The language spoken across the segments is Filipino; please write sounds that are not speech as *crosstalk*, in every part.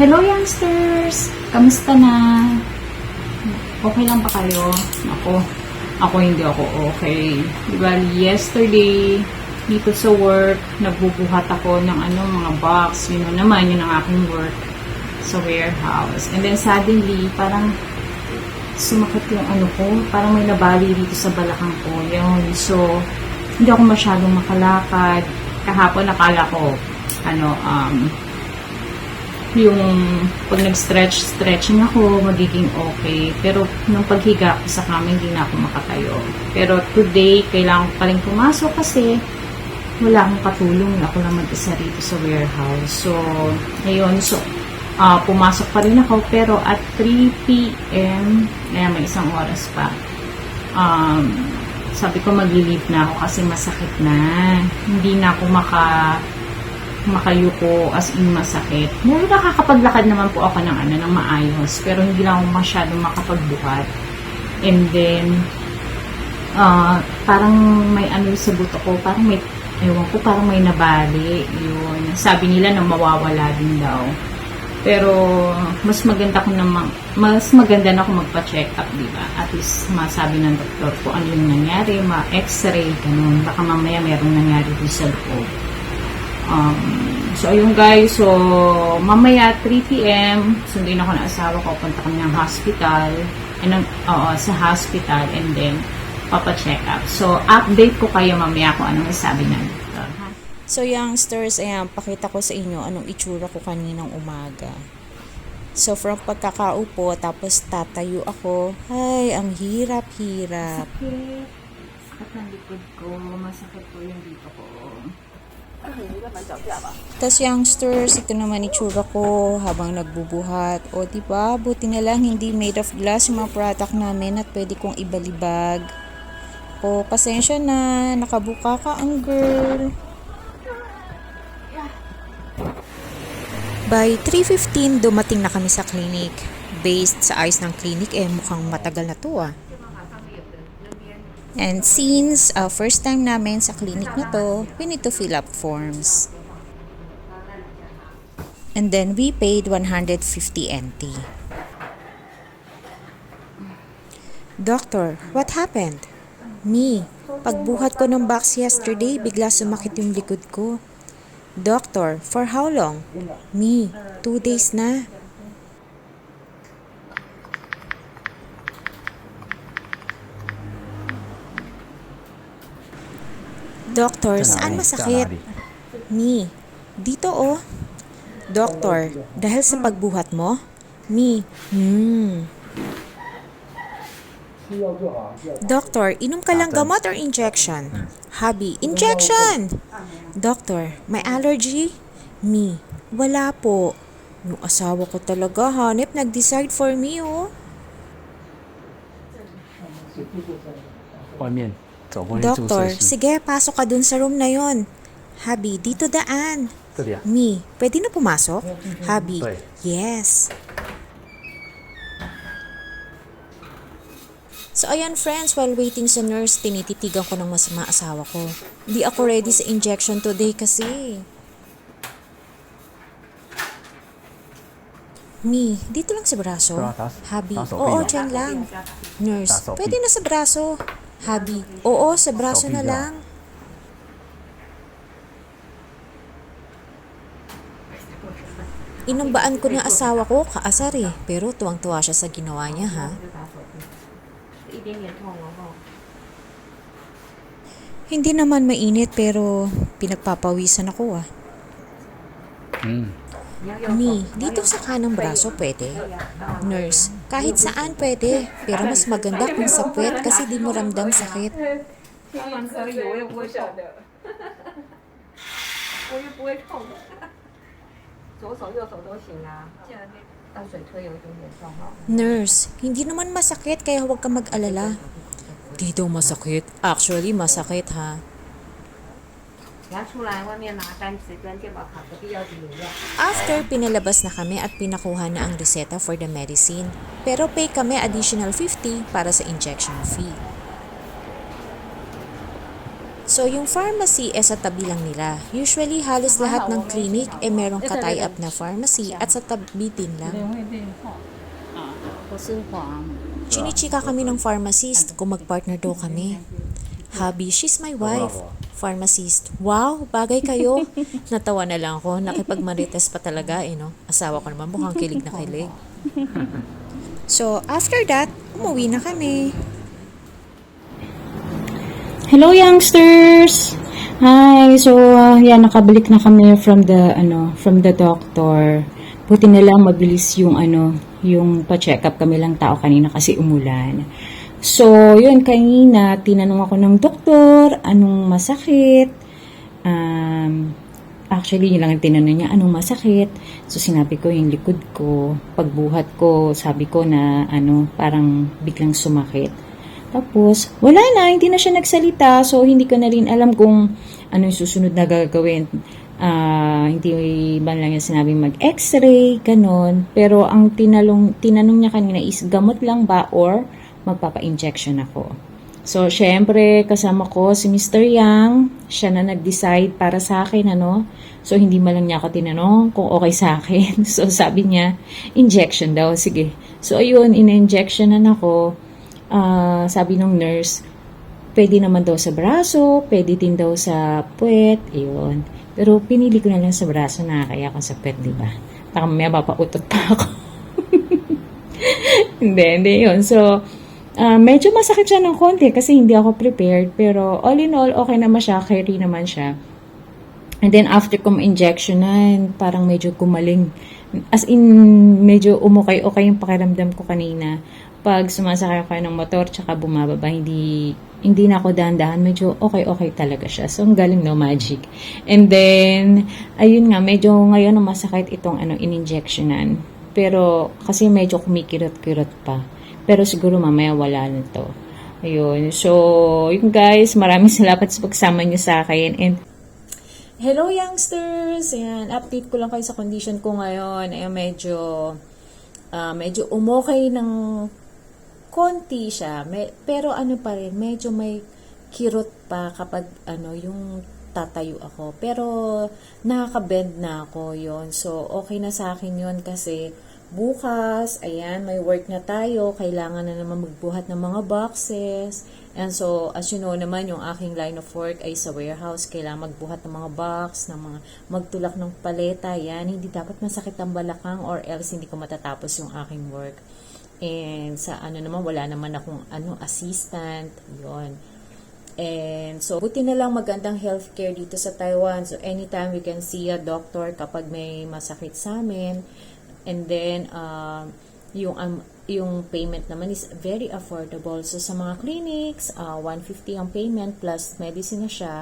Hello youngsters! Kamusta na? Okay lang ba kayo? Ako, ako hindi ako okay. Diba, yesterday, dito sa work, nagbubuhat ako ng ano, mga box. Yun na naman, yun ang aking work sa warehouse. And then suddenly, parang sumakit yung ano ko, parang may nabali dito sa balakang ko. Yun. So, hindi ako masyadong makalakad. Kahapon nakala ko, ano, um, yung pag nag-stretch, stretching ako, magiging okay. Pero nung paghiga ko sa kama, hindi na ako makatayo. Pero today, kailangan ko pa pumasok kasi wala akong katulong. Ako lang mag-isa rito sa warehouse. So, ngayon, so, ah, pumasok pa rin ako. Pero at 3 p.m., ayan, may isang oras pa. Um, sabi ko mag-leave na ako kasi masakit na. Hindi na ako maka makayuko as in masakit. Pero nakakapaglakad naman po ako ng ano ng maayos, pero hindi lang ako masyadong makapagbuhat. And then ah parang may ano sa buto ko, parang may ewan ko, parang may nabali. Yun. Sabi nila na mawawala din daw. Pero mas maganda ko na ma- mas maganda na ako magpa-check up, di ba? At least masabi ng doktor ko ano yung nangyari, ma-x-ray, ganun. Baka mamaya merong nangyari din sa loob. Um, so, ayun guys. So, mamaya 3 p.m. Sundin ako ng asawa ko. Punta kami ng hospital. And, oo, sa hospital. And then, papa-check up. So, update ko kayo mamaya kung anong sabi ng doktor. So youngsters, ayan, pakita ko sa inyo anong itsura ko kaninang umaga. So from pagkakaupo, tapos tatayo ako, ay, ang hirap-hirap. Sakit. Sakit ng likod ko. Masakit po yung dito ko. Tapos youngsters, ito naman itsura ko habang nagbubuhat. O di ba buti na lang hindi made of glass yung mga product namin at pwede kong ibalibag. O pasensya na, nakabuka ka ang girl. By 3.15, dumating na kami sa clinic. Based sa ayos ng clinic, eh mukhang matagal na to ah. And since uh, first time namin sa clinic na to, we need to fill up forms. And then we paid 150 NT. Doctor, what happened? Me, pagbuhat ko ng box yesterday, bigla sumakit yung likod ko. Doctor, for how long? Me, two days na. Doctor, saan masakit? Mi, dito oh. Doctor, dahil sa pagbuhat mo? Mi, hmm. Doctor, inom ka lang gamot or injection? Habi, injection! Doctor, may allergy? Me, wala po. Yung asawa ko talaga, hanip, nag-decide for me, oh. 外面。Doctor, sige, pasok ka dun sa room na yon. Habi, dito daan. Me, pwede na pumasok? Habi, yes. So ayan friends, while waiting sa nurse, tinititigan ko ng masama asawa ko. Di ako ready sa injection today kasi. Me, dito lang sa braso. Habi, oo, dyan lang. Nurse, pwede na sa braso. Hubby, oo, sa braso na lang. Inumbaan ko ng asawa ko, kaasar eh. Pero tuwang-tuwa siya sa ginawa niya ha. Hindi naman mainit pero pinagpapawisan ako ah. 嗯，Ami, dito sa kanang braso pwede. Nurse, kahit saan pwede, pero mas maganda kung sa puwet kasi di mo ramdam sakit. Nurse, hindi naman masakit kaya huwag ka mag-alala. Dito masakit. Actually, masakit ha. After pinalabas na kami at pinakuha na ang reseta for the medicine, pero pay kami additional 50 para sa injection fee. So yung pharmacy eh sa tabi lang nila. Usually halos lahat ng clinic eh merong katay-up na pharmacy at sa tabi din lang. Chinichika kami ng pharmacist kung magpartner daw kami. Habi, she's my wife. Pharmacist, wow, bagay kayo. *laughs* Natawa na lang ako, nakipagmarites pa talaga eh, no? Asawa ko naman mukhang kilig na kilig. *laughs* So, after that, umuwi na kami. Hello youngsters! Hi! So, uh, yan, nakabalik na kami from the, ano, from the doctor. Buti na lang mabilis yung, ano, yung pa-check up kami lang tao kanina kasi umulan. So, yun, kanina, tinanong ako ng doktor, anong masakit. Um, actually, yun lang ang tinanong niya, anong masakit. So, sinabi ko yung likod ko, pagbuhat ko, sabi ko na, ano, parang biglang sumakit. Tapos, wala na, hindi na siya nagsalita. So, hindi ko na rin alam kung ano yung susunod na gagawin. Ah, hindi ba lang niya sinabi mag-x-ray, ganon. Pero ang tinalong, tinanong niya kanina is gamot lang ba or magpapa-injection ako. So, syempre, kasama ko si Mr. Yang. Siya na nag-decide para sa akin, ano. So, hindi man lang niya ako tinanong kung okay sa akin. *laughs* So, sabi niya, injection daw. Sige. So, ayun, in-injectionan ako. Ah, sabi ng nurse, pwede naman daw sa braso, pwede din daw sa puwet, ayun. Pero pinili ko na lang sa braso, nakakaya ako sa puwet, di ba? Baka mamaya mapautot pa ako. *laughs* hindi, hindi yun. So, ah, medyo masakit siya ng konti kasi hindi ako prepared. Pero all in all, okay naman siya, carry naman siya. And then after kong injectionan, parang medyo gumaling. As in, medyo umukay-okay yung pakiramdam ko kanina. Pag sumasakay ako ng motor, tsaka bumababa, hindi, hindi na ako dahan-dahan. Medyo okay-okay talaga siya. So, ang galing no, magic. And then, ayun nga, medyo ngayon masakit itong ano, in-injectionan. Pero, kasi medyo kumikirot-kirot pa. Pero siguro mamaya wala na to. Ayun. So, yun guys, maraming *laughs* salamat sa pagsama niyo sa akin. And Hello youngsters! Ayan, update ko lang kayo sa condition ko ngayon. Ayan, medyo, ah, medyo umokay ng konti siya. May, pero ano pa rin, medyo may kirot pa kapag ano, yung tatayo ako. Pero nakaka-bend na ako yon So, okay na sa akin yon kasi bukas, ayan, may work na tayo. Kailangan na naman magbuhat ng mga boxes. And so, as you know naman, yung aking line of work ay sa warehouse. Kailangan magbuhat ng mga box, ng mga magtulak ng paleta. Yan, hindi dapat masakit ang balakang or else hindi ko matatapos yung aking work. And sa ano naman, wala naman akong ano, assistant. yon And so, buti na lang magandang healthcare dito sa Taiwan. So, anytime we can see a doctor kapag may masakit sa amin. And then, um, yung um, yung payment naman is very affordable. So, sa mga clinics, uh, 150 ang payment plus medicine na siya.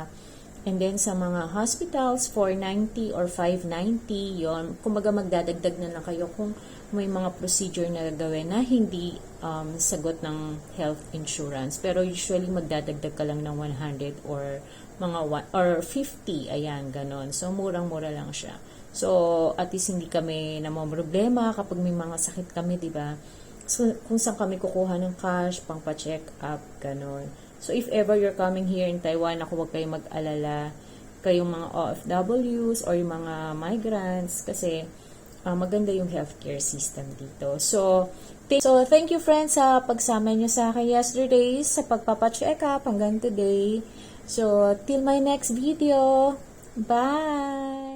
And then, sa mga hospitals, 490 or 590, yon Kumbaga, magdadagdag na lang kayo kung may mga procedure na gagawin na hindi um, sagot ng health insurance. Pero usually, magdadagdag ka lang ng 100 or mga one, or 50, ayan, ganon. So, murang-mura lang siya. So, at least hindi kami problema kapag may mga sakit kami, di ba? So, kung saan kami kukuha ng cash, pang pa-check up, ganon. So, if ever you're coming here in Taiwan, ako huwag kayong mag-alala, kayong mga OFWs or yung mga migrants, kasi ah, maganda yung healthcare system dito. So, so thank you friends sa pagsama niyo sa akin yesterday, sa pagpapacheck up hanggang today. So, till my next video. Bye!